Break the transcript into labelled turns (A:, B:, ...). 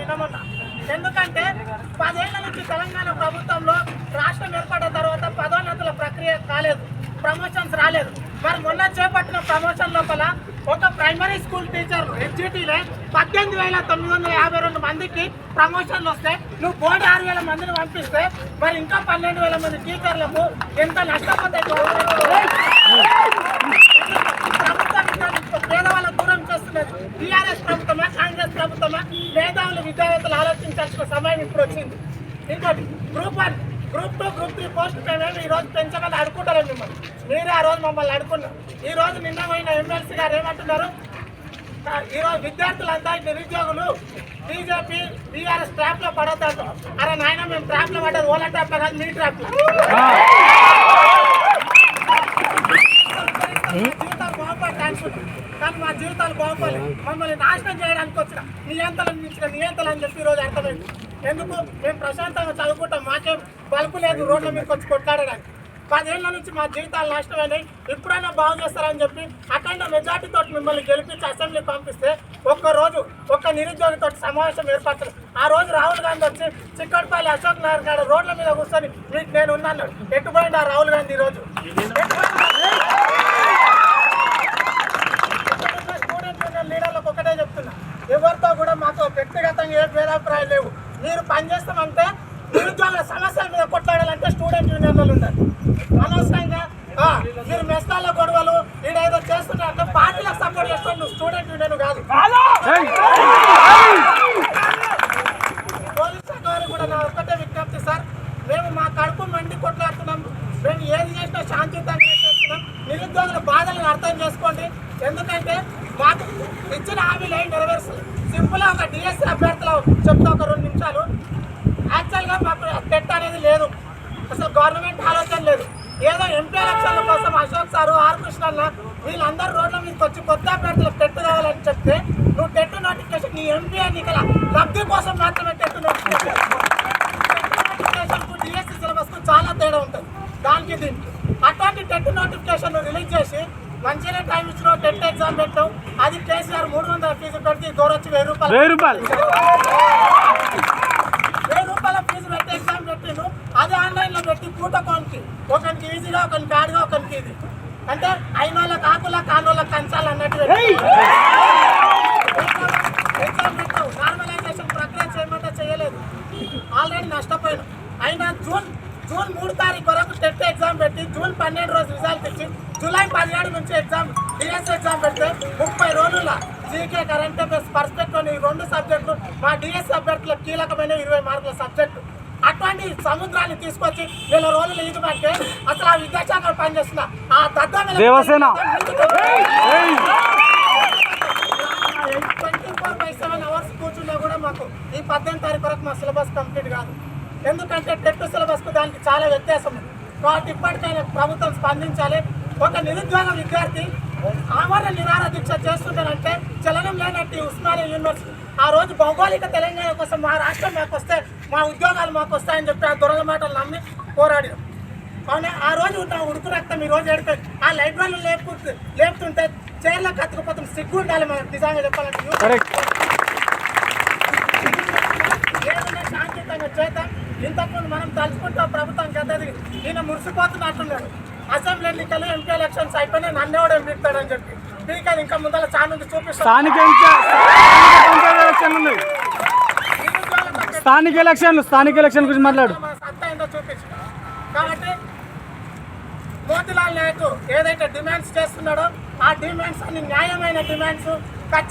A: వినమన్నా. ఎందుకంటే పదేళ్ళ నుంచి తెలంగాణ ప్రభుత్వంలో రాష్ట్రం ఏర్పడిన తర్వాత పదోన్నతుల ప్రక్రియ కాలేదు ప్రమోషన్స్ రాలేదు. మరి మొన్న చేపట్టిన ప్రమోషన్ లోపల ఒక ప్రైమరీ స్కూల్ టీచర్ హెచ్జిటీలే పద్దెనిమిది వేల తొమ్మిది వందల యాభై రెండు మందికి ప్రమోషన్లు వస్తే నువ్వు బోర్డు ఆరు వేల మందిని పంపిస్తే మరి ఇంకా పన్నెండు వేల మంది టీచర్లకు ఎంత నష్టపోతే సమయం ఇప్పుడు వచ్చింది. ఇంకోటి group one group two group three post మేమేమి ఈ రోజు పెంచమని అడుకుంటారు మిమ్మల్ని. మీరే ఆ రోజు మమ్మల్ని అడుకున్నారు ఈ రోజు నిన్న పోయిన ఎమ్మెల్సీ గారు ఏమంటున్నారు? ఆ, ఈ రోజు విద్యార్థులంతా నిరుద్యోగులు బీజేపీ బీఆర్ఎస్ ట్రాప్లో పడతారు అరే నాయన మేము ట్రాప్లో పడ్డది ఓలా ట్రాప్లో కాదు మీ ట్రాప్లో. జీవితాలు బాగుపడి అనుకుంటాం కానీ మా జీవితాలు బాగుపడలేదు. మమ్మల్ని నాశనం చేయడానికి వచ్చిన నియంత్రణ మించిన నియంత్రణ అని చెప్పి ఈరోజు అర్థమైంది. ఎందుకు? మేము ప్రశాంతంగా చదువుకుంటాం. మాకేం బలుపు లేదు రోడ్ల మీదకి వచ్చి కొట్లాడడానికి. పదేళ్ళ నుంచి మా జీవితాలు నష్టమైనాయి ఎప్పుడైనా బాగు చేస్తారని చెప్పి అఖండ మెజార్టీతో మిమ్మల్ని గెలిపించి అసెంబ్లీ పంపిస్తే ఒక్క రోజు ఒక్క నిరుద్యోగితో సమావేశం ఏర్పరచరు. ఆ రోజు రాహుల్ గాంధీ వచ్చి చిక్కడపల్లి అశోక్ నగర్ కాడ రోడ్ల మీద కూర్చొని మీకు నేను ఉన్నాను. ఎట్టుపోయింది ఆ రాహుల్ గాంధీ ఈరోజు రోజు? స్టూడెంట్ యూనియన్ లీడర్లకు ఒకటే చెప్తున్నా. ఎవరితో కూడా మాకు వ్యక్తిగతంగా ఏ భేదాభిప్రాయాలు లేవు. మీరు పనిచేస్తామంటే నిరుద్యోగుల సమస్యల మీద కొట్లాడాలంటే స్టూడెంట్ యూనియన్ వాళ్ళు ఉండాలి. అనవసరంగా ఆ, మీరు మెస్తాల గొడవలు ఈడేదో చేస్తున్నారంటే పార్టీలకు సపోర్ట్ చేస్తాను నువ్వు స్టూడెంట్ యూనియన్ కాదు. పోలీస్ శాఖ వారికి కూడా నా ఒక్కటే విజ్ఞప్తి సార్ మేము మా కడుపు మండి కొట్లాడుతున్నాం మేము ఏది చేసినా శాంతియుతంగా చేస్తున్నాం. నిరుద్యోగుల బాధలను అర్థం చేసుకోండి. ఎందుకంటే మాకు ఇచ్చిన హామీలు ఏం నెరవేరుస్తుంది సింపుల్ ఒక డిఎస్సీ అభ్యర్థులు చెప్తా ఒక రెండు నిమిషాలు. యాక్చువల్గా మాకు టెట్ అనేది లేదు. అసలు గవర్నమెంట్ ఆలోచన లేదు. ఏదో ఎంపీ ఎలక్షన్ల కోసం అశోక్ సారు ఆర్ కృష్ణన్న వీళ్ళందరూ రోడ్ల మీదకి వచ్చి కొత్త అభ్యర్థులకు టెట్ కావాలని చెప్తే నువ్వు టెట్ నోటిఫికేషన్ నీ ఎంపీ ఎన్నికల లబ్ధి కోసం మాత్రమే టెట్ నోటిఫికేషన్. నోటిఫికేషన్కు డిఎస్సి సిలబస్కు చాలా తేడా ఉంటుంది. దానికి దీనికి. అటువంటి టెట్ నోటిఫికేషన్ రిలీజ్ చేసి మంచిగా టైం ఇచ్చిన టెట్ ఎగ్జామ్ పెట్టాం అది కేసీఆర్ మూడు వందల ఫీజు పెడితే దూరొచ్చి వెయ్యి రూపాయలు.
B: వెయ్యి రూపాయలు.
A: వెయ్యి రూపాయల ఫీజు పెట్టి ఎగ్జామ్ పెట్టిండు. అది ఆన్లైన్లో పెట్టి పూటకోనికి. ఒకరికి ఈజీగా ఒకరికి బ్యాడ్గా ఒకరికి ఇది. అంటే అయిన వాళ్ళ కాకుల కానుల కంచాలు అన్నట్టు ఎగ్జామ్ పెట్టావు. నార్మలైజేషన్ ప్రక్రియ చేయమంటే చేయలేదు. ఆల్రెడీ నష్టపోయాను. అయినా జూన్ జూన్ మూడు తారీఖు వరకు టెట్ ఎగ్జామ్ పెట్టి జూన్ పన్నెండు రోజు రిజల్ట్ ఇచ్చి జూలై పదిహేడు నుంచి ఎగ్జామ్ డిఎస్ ఎగ్జామ్ పెడితే ముప్పై రోజుల జీకే కరెంట్ అఫేర్స్ పర్స్పెక్టివ్ ఈ రెండు సబ్జెక్టులు మా డిఎస్ అభ్యర్థులకు కీలకమైన ఇరవై మార్కుల సబ్జెక్టు. అటువంటి సముద్రాన్ని తీసుకొచ్చి నెల రోజులు ఈదు పడితే అసలు ఆ విద్యాశాఖ పనిచేస్తున్న ఆ
B: Devasena.
A: Twenty four by seven hours కూర్చున్నా కూడా మాకు ఈ పద్దెనిమిది తారీఖు వరకు మా సిలబస్ కంప్లీట్ కాదు. ఎందుకంటే టెట్ సిలబస్కు దానికి చాలా వ్యత్యాసం ఉంది కాబట్టి ఇప్పటికైనా ప్రభుత్వం స్పందించాలి. ఒక నిరుద్యోగ విద్యార్థి ఆమరణ నిరాహార దీక్ష చేస్తుంటారంటే చలనం లేనట్టు ఉస్మానియా యూనివర్సిటీ. ఆ రోజు భౌగోళిక తెలంగాణ కోసం మా రాష్ట్రం మాకు వస్తే మా ఉద్యోగాలు మాకు వస్తాయని చెప్పి ఆ దొరల మాటలు నమ్మి పోరాడినాం అవునా? ఆ రోజు నా ఉడుకు రక్తం ఈ రోజు ఎడిపోయి ఆ లైబ్రరీలో లేపు లేపుతుంటే చైర్లో కత్తుకుపోతుంది సిగ్గు ఉండాలి మనకు నిజంగా చెప్పాలంటే. ఏదైనా శాంతియుతంగా చేద్దాం ఇంతకుముందు మనం తలుచుకుంటూ ప్రభుత్వం గద్దది ఈయన మురిసిపోతున్నట్టున్నాడు అసెంబ్లీ ఎన్నికలు ఎంపీ ఎలక్షన్స్ అయిపోయినాయి నన్ను కూడా ఎంపిస్తాడని చెప్పి. స్పీకర్ ఇంకా ముందర చాలా చూపిస్తాను
B: స్థానిక ఎన్నిక- స్థానిక ఎలక్షన్లు స్థానిక ఎలక్షన్ గురించి మాట్లాడు.
A: సత్తా ఏందో చూపించు. కాబట్టి మోతిలాల్ నాయక్ ఏదైతే డిమాండ్స్ చేస్తున్నాడో ఆ డిమాండ్స్ అన్ని న్యాయమైన డిమాండ్స్ ఖచ్చితంగా